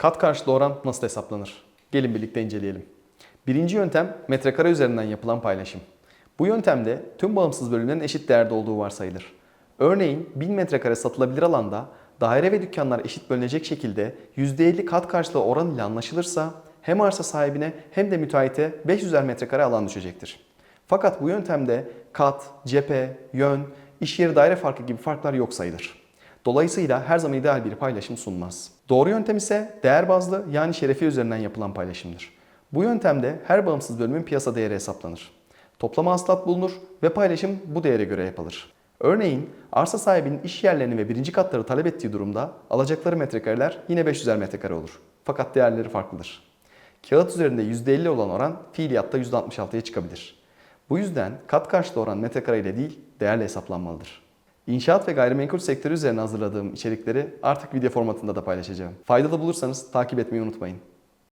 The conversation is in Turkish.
Kat karşılığı oran nasıl hesaplanır? Gelin birlikte inceleyelim. Birinci yöntem metrekare üzerinden yapılan paylaşım. Bu yöntemde tüm bağımsız bölümlerin eşit değerde olduğu varsayılır. Örneğin 1000 metrekare satılabilir alanda daire ve dükkanlar eşit bölünecek şekilde %50 kat karşılığı oran ile anlaşılırsa hem arsa sahibine hem de müteahhite 500'er metrekare alan düşecektir. Fakat bu yöntemde kat, cephe, yön, iş yeri daire farkı gibi farklar yok sayılır. Dolayısıyla her zaman ideal bir paylaşım sunmaz. Doğru yöntem ise değer bazlı yani şerefi üzerinden yapılan paylaşımdır. Bu yöntemde her bağımsız bölümün piyasa değeri hesaplanır. Toplama hasılat bulunur ve paylaşım bu değere göre yapılır. Örneğin arsa sahibinin iş yerlerini ve birinci katları talep ettiği durumda alacakları metrekareler yine 500'er metrekare olur. Fakat değerleri farklıdır. Kağıt üzerinde %50 olan oran fiiliyatta %66'ya çıkabilir. Bu yüzden kat karşılığı oran metrekare ile değil değerle hesaplanmalıdır. İnşaat ve gayrimenkul sektörü üzerine hazırladığım içerikleri artık video formatında da paylaşacağım. Faydalı bulursanız takip etmeyi unutmayın.